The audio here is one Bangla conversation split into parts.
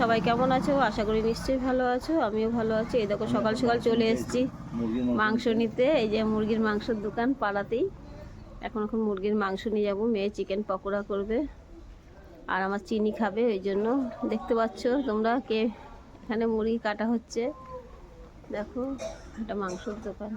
সবাই কেমন আছো? আশা করি নিশ্চয়ই ভালো আছো, আমিও ভালো আছি। এই দেখো, সকাল সকাল চলে এসেছি মাংস নিতে। এই যে মুরগির মাংসের দোকান পাড়াতেই। এখন এখন মুরগির মাংস নিয়ে যাব। মেয়ে চিকেন পকোড়া করবে আর আমার চিনি খাবে ওই জন্য দেখতে পাচ্ছ তোমরা কে এখানে মুরগি কাটা হচ্ছে। দেখো, একটা মাংসর দোকান।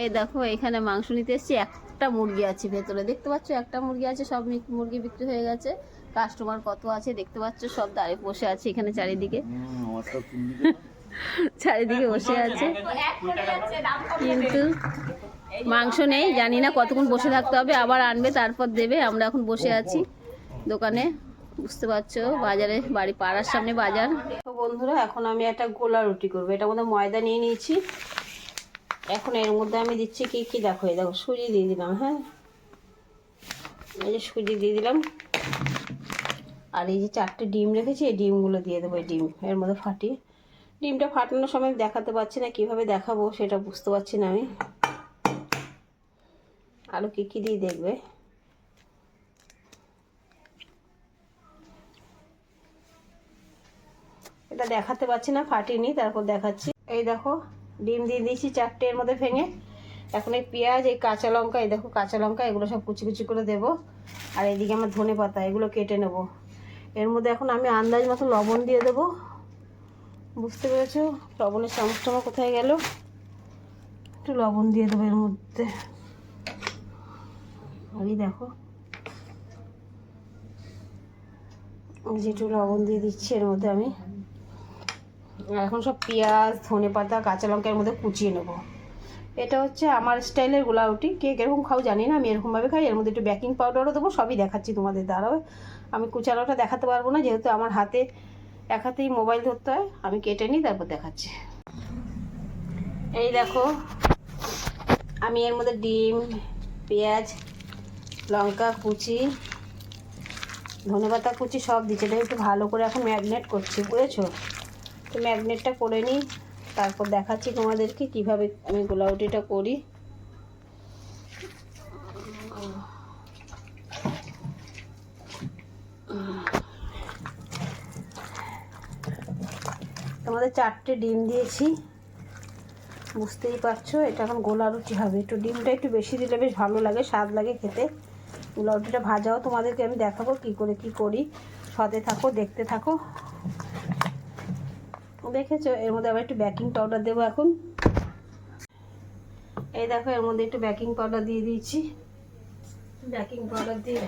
এই দেখো এখানে মাংস নিতে এসেছি। একটা মুরগি আছে ভেতরে। দেখতে পাচ্ছ? একটা মুরগি আছে সব মুরগি বিক্রি হয়ে গেছে। কাস্টমার কত আছে দেখতে পাচ্ছ? সব দাঁড়িয়ে বসে আছে এখানে চারিদিকে। চারিদিকে বসে আছে। কিন্তু মাংস নেই জানি না কতক্ষণ বসে থাকতে হবে। আবার আনবে তারপর দেবে। আমরা এখন বসে আছি দোকানে। বুঝতে পারছ? বাজারে বাড়ি পাড়ার সামনে বাজার। তো বন্ধুরা এখন আমি একটা গোলা রুটি করব। এটা মধ্যে ময়দা নিয়ে নিয়েছি। এখন এর মধ্যে আমি দিচ্ছি কি কি দেখো, এই দেখো, সুজি দিয়ে দিলাম হ্যাঁ? এই যে সুজি দিয়ে দিলাম। আর এই যে চারটে ডিম রেখেছি, এই ডিমগুলো দিয়ে দেবো, এই ডিম। এর মধ্যে ফাটিয়ে। ডিমটা ফাটানোর সময় দেখাতে পারছি না, কীভাবে দেখাবো সেটা বুঝতে পারছি না আমি। আরও কী কী দিয়ে দেখবে? এটা দেখাতে পারছি না ফাটিনি তারপর দেখাচ্ছি। এই দেখো ডিম দিয়ে দিয়েছি চারটে এর মধ্যে ভেঙে। এখন এই পেঁয়াজ, এই কাঁচা লঙ্কা, এই দেখো কাঁচা লঙ্কা, এগুলো সব কুচি কুচি করে দেবো। আর এইদিকে আমার ধনে পাতা, এগুলো কেটে নেব। এর মধ্যে এখন আমি আন্দাজ মতো লবণ দিয়ে দেবো। বুঝতে পেরেছ? লবণের চামচটা আমার কোথায় গেল? একটু লবণ দিয়ে দেবো এর মধ্যে। ওই দেখো। এই যে লবণ দিয়ে দিচ্ছি এর মধ্যে আমি। এখন সব পেঁয়াজ, ধনে পাতা, কাঁচা লঙ্কা এর মধ্যে কুচিয়ে নেব। এটা হচ্ছে আমার স্টাইলের গোলাউটি কে কীরকম খাও জানি না, আমি এরকমভাবে খাই। এর মধ্যে একটু বেকিং পাউডারও দেবো, সবই দেখাচ্ছি তোমাদের দ্বারাও। আমি কুচানোটা দেখাতে পারব না, যেহেতু আমার হাতে এক হাতেই মোবাইল ধরতে হয়। আমি কেটে নিই, তারপর দেখাচ্ছি। এই দেখো, আমি এর মধ্যে ডিম, পেঁয়াজ, লঙ্কা, কুচি ধনেপাতা কুচি সব দিচ্ছি। এটা একটু ভালো করে এখন ম্যাগনেট করছি, বুঝেছ? তো ম্যাগনেটটা করে নিই। তারপর দেখাচ্ছি তোমাদেরকে কীভাবে আমি গোলাউটিটা করি। তোমাদের চারটে ডিম দিয়েছি। বুঝতেই পারছ, এটা এখন গোলা রুটি হবে। একটু ডিমটা একটু বেশি দিলে বেশ ভালো লাগে, স্বাদ লাগে খেতে। গোলা রুটিটা ভাজাও তোমাদেরকে আমি দেখাবো কি করে কি করি। সাথে থাকো, দেখতে থাকো। দেখেছ? এর মধ্যে আবার একটু বেকিং পাউডার দেবো এখন। এই দেখো, এর মধ্যে একটু বেকিং পাউডার দিয়ে দিয়েছি। বেকিং পাউডার দিয়ে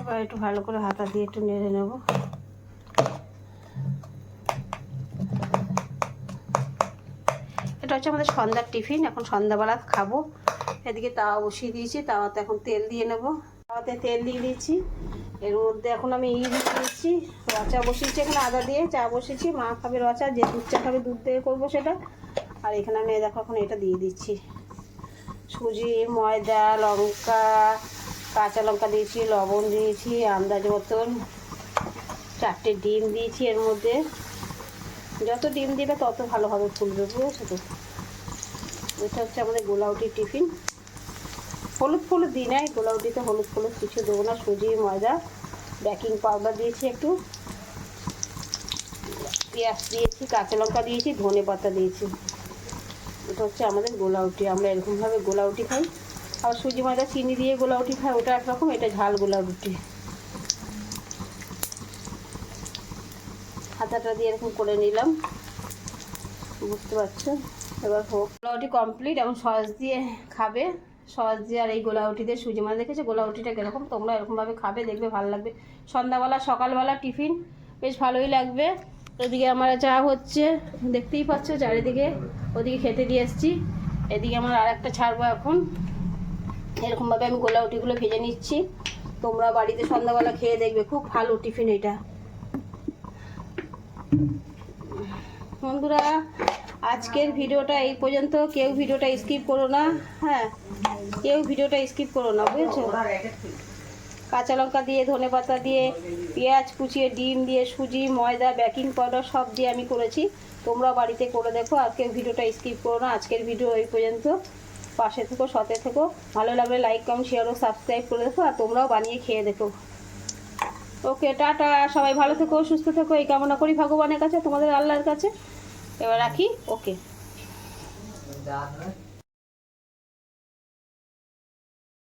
এবার একটু ভালো করে হাতা দিয়ে একটু নেড়ে নেব। এটা হচ্ছে আমাদের সন্ধ্যার টিফিন, এখন সন্ধ্যাবেলা খাব। এদিকে তাওয়া বসিয়ে দিয়েছি, তাওয়াতে এখন তেল দিয়ে নেব। তাওয়াতে তেল দিয়ে দিয়েছি। এর মধ্যে এখন আমি ই দিয়ে দিচ্ছি রচা বসিয়েছি, এখানে আদা দিয়ে চা বসিয়েছি, মা খাবে রচা, যে দুধ চা খাবে দুধ দিয়ে করব সেটা। আর এখানে আমি দেখো এখন এটা দিয়ে দিচ্ছি। সুজি, ময়দা, লঙ্কা, কাঁচা লঙ্কা দিয়েছি, লবণ দিয়েছি, আন্দাজ মতন চারটে ডিম দিয়েছি এর মধ্যে। যত ডিম দিবে তত ভালোভাবে ফুলবে বুঝেছ তো? এটা হচ্ছে আমাদের গোলাউটির টিফিন। হলুদ ফলুদ দিই নাই গোলাউটিতে হলুদ ফলুদ কিছু দেবো না, সুজি, ময়দা বেকিং পাউডার দিয়েছি একটু। পেঁয়াজ দিয়েছি, কাঁচা লঙ্কা দিয়েছি, ধনে পাতা দিয়েছি। এটা হচ্ছে আমাদের গোলাউটি আমরা এরকমভাবে গোলাউটি খাই। আর সুজি, ময়দা, চিনি দিয়ে গোলাউটি খাই, ওটা একরকম এটা ঝাল গোলাউটি হাতাটা দিয়ে এরকম করে নিলাম। বুঝতে পারছ এবার হোক। গোলাউটি কমপ্লিট এখন সস দিয়ে খাবে। সস দিয়ে আর এই গোলাউটিতে সুজি মাছ দেখেছ? গোলাউটিটা কীরকম? তোমরা এরকমভাবে খাবে, দেখবে ভালো লাগবে। সন্ধ্যাবেলা, সকালবেলা টিফিন, বেশ ভালোই লাগবে। ওদিকে আমার চা হচ্ছে, দেখতেই পাচ্ছ চারিদিকে, ওদিকে খেতে দিয়ে এসছি। এদিকে আমার আর একটা ছাড়বো এখন। এরকমভাবে আমি গোলাউটিগুলো ভেজে নিচ্ছি। তোমরা বাড়িতে সন্ধ্যাবেলা খেয়ে দেখবে, খুব ভালো টিফিন এটা। বন্ধুরা, আজকের ভিডিওটা এই পর্যন্ত। কেউ ভিডিওটা স্কিপ করো না। হ্যাঁ কেউ ভিডিওটা স্কিপ করো না, বুঝেছ? কাঁচা লঙ্কা দিয়ে, ধনে পাতা দিয়ে, পেঁয়াজ কুচিয়ে, ডিম দিয়ে, সুজি, ময়দা, বেকিং পাউডার সব দিয়ে আমি করেছি। তোমরা বাড়িতে করে দেখো, আর কেউ ভিডিওটা স্কিপ করো না। আজকের ভিডিও এই পর্যন্ত। পাশে থেকো, সাথে থেকো। ভালো লাগলে লাইক কম শেয়ার ও সাবস্ক্রাইব করে দেখো, আর তোমরাও বানিয়ে খেয়ে দেখো। Okay, tata. সবাই ভালো থেকো, সুস্থ থেকো। এই কামনা করি ভগবানের কাছে, তোমাদের আল্লাহর কাছে। এবার রাখি। ওকে।